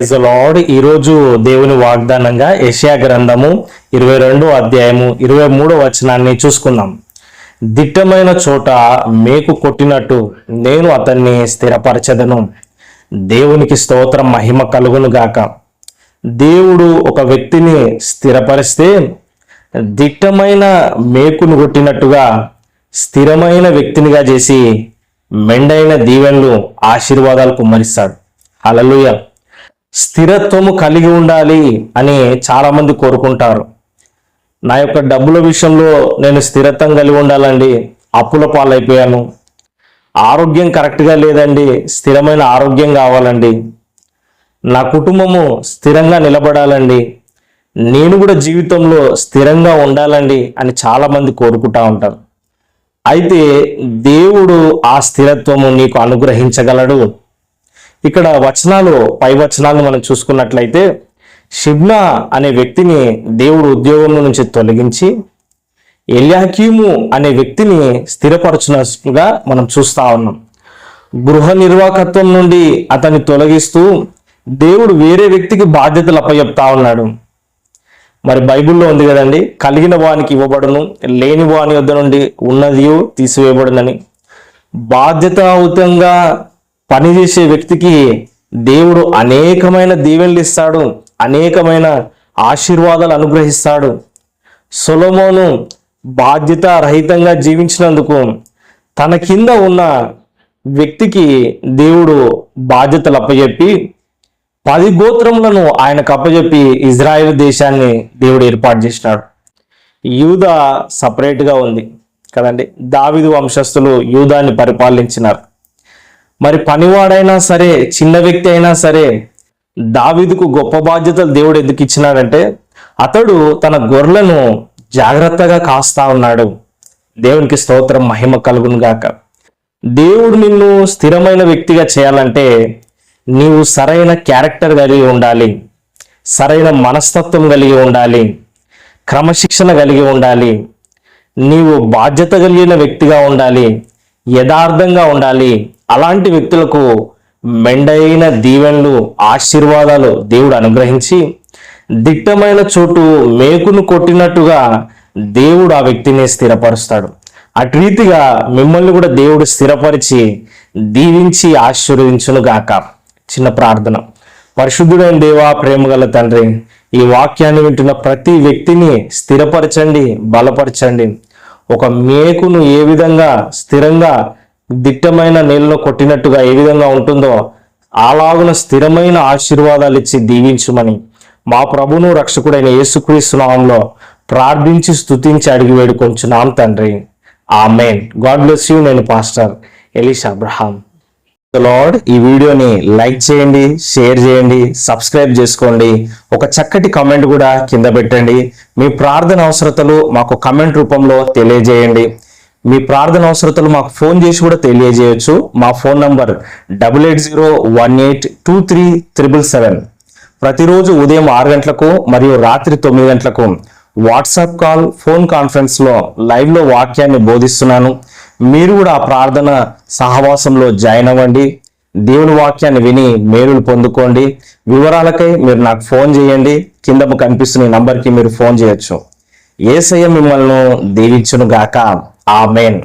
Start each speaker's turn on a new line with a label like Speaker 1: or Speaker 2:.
Speaker 1: Lord ఈరోజు దేవుని వాగ్దానంగా యెషయా గ్రంథము ఇరవై రెండో అధ్యాయము ఇరవై మూడో వచనాన్ని చూసుకుందాం. దిట్టమైన చోట మేకు కొట్టినట్టు నేను అతన్ని స్థిరపరచదను. దేవునికి స్తోత్రం మహిమ కలుగును గాక. దేవుడు ఒక వ్యక్తిని స్థిరపరిస్తే దిట్టమైన మేకును కొట్టినట్టుగా స్థిరమైన వ్యక్తినిగా చేసి మెండైన దీవెన్లు ఆశీర్వాదాలు కుమ్మరిస్తాడు. అలలుయ స్థిరత్వము కలిగి ఉండాలి అని చాలామంది కోరుకుంటారు. నా యొక్క డబ్బుల విషయంలో నేను స్థిరత్వం కలిగి ఉండాలండి అప్పుల పాలైపోయాను. ఆరోగ్యం కరెక్ట్గా లేదండి స్థిరమైన ఆరోగ్యం కావాలండి. నా కుటుంబము స్థిరంగా నిలబడాలండి నేను కూడా జీవితంలో స్థిరంగా ఉండాలండి అని చాలామంది కోరుకుంటా ఉంటారు. అయితే దేవుడు ఆ స్థిరత్వము నీకు అనుగ్రహించగలడు. ఇక్కడ వచనాలు పై వచనాలు మనం చూసుకున్నట్లయితే షిబ్నా అనే వ్యక్తిని దేవుడు ఉద్యోగం నుంచి తొలగించి ఎల్యాక్యూము అనే వ్యక్తిని స్థిరపరచునగా మనం చూస్తా ఉన్నాం. గృహ నిర్వాహకత్వం నుండి అతన్ని తొలగిస్తూ దేవుడు వేరే వ్యక్తికి బాధ్యతలు అప్పచెప్తా ఉన్నాడు. మరి బైబిల్లో ఉంది కదండి కలిగిన వానికి ఇవ్వబడును లేని వాని వద్ద నుండి ఉన్నది తీసివేయబడునని. బాధ్యతాయుతంగా పనిచేసే వ్యక్తికి దేవుడు అనేకమైన దీవెనలు ఇస్తాడు అనేకమైన ఆశీర్వాదాలు అనుగ్రహిస్తాడు. సొలమోను బాధ్యత రహితంగా జీవించినందుకు తన కింద ఉన్న వ్యక్తికి దేవుడు బాధ్యతలు అప్పచెప్పి పది గోత్రములను ఆయనకు అప్పచెప్పి ఇజ్రాయెల్ దేశాన్ని దేవుడు ఏర్పాటు చేసినాడు. యూద సపరేట్గా ఉంది కదండి. దావిదు వంశస్థులు యూదాన్ని పరిపాలించినారు. మరి పనివాడైనా సరే చిన్న వ్యక్తి అయినా సరే దావీదుకు గొప్ప బాధ్యతలు దేవుడు ఎందుకు ఇచ్చినాడంటే అతడు తన గొర్రెలను జాగ్రత్తగా కాస్తా ఉన్నాడు. దేవునికి స్తోత్రం మహిమ కలుగును గాక దేవుడు నిన్ను స్థిరమైన వ్యక్తిగా చేయాలంటే నీవు సరైన క్యారెక్టర్ కలిగి ఉండాలి. సరైన మనస్తత్వం కలిగి ఉండాలి. క్రమశిక్షణ కలిగి ఉండాలి. నీవు బాధ్యత కలిగిన వ్యక్తిగా ఉండాలి. యథార్థంగా ఉండాలి. అలాంటి వ్యక్తులకు మెండైన దీవెనలు ఆశీర్వాదాలు దేవుడు అనుగ్రహించి దిట్టమైన చోటు మేకును కొట్టినట్టుగా దేవుడు ఆ వ్యక్తిని స్థిరపరుస్తాడు. అటు రీతిగా మిమ్మల్ని కూడా దేవుడు స్థిరపరిచి దీవించి ఆశీర్వదించును గాక. చిన్న ప్రార్థన. పరిశుద్ధుడైన దేవా ప్రేమగల తండ్రి ఈ వాక్యాన్ని వింటున్న ప్రతి వ్యక్తిని స్థిరపరచండి బలపరచండి. ఒక మేకును ఏ విధంగా స్థిరంగా దిట్టమైన నీళ్ళలో కొట్టినట్టుగా ఏ విధంగా ఉంటుందో అలాగున స్థిరమైన ఆశీర్వాదాలు ఇచ్చి దీవించుమని మా ప్రభును రక్షకుడైన యేసుక్రీస్తు నామంలో ప్రార్థించి స్తుతించి అడిగి వేడుకొంచున్నాం తండ్రి. ఆమెన్. God bless you. నేను పాస్టర్ ఎలీష్ అబ్రహాం. లార్డ్ ఈ వీడియోని లైక్ చేయండి షేర్ చేయండి సబ్స్క్రైబ్ చేసుకోండి. ఒక చక్కటి కమెంట్ కూడా కింద పెట్టండి. మీ ప్రార్థన అవసరతలు మాకు కమెంట్ రూపంలో తెలియజేయండి. మీ ప్రార్థన అవసరతలు మాకు ఫోన్ చేసి కూడా తెలియజేయచ్చు. మా phone number double eight zero one eight two three triple seven. ప్రతిరోజు ఉదయం ఆరు గంటలకు మరియు రాత్రి తొమ్మిది గంటలకు వాట్సాప్ కాల్ ఫోన్ కాన్ఫరెన్స్లో లైవ్లో వాక్యాన్ని బోధిస్తున్నాను. మీరు కూడా ఆ ప్రార్థన సహవాసంలో జాయిన్ అవ్వండి. దేవుని వాక్యాన్ని విని మేలులు పొందుకోండి. వివరాలకై మీరు నాకు ఫోన్ చేయండి. కింద కనిపిస్తున్న ఈ నంబర్కి మీరు ఫోన్ చేయొచ్చు. ఏసయ్య మిమ్మల్ని దీవించును గాక ఆ మెయిన్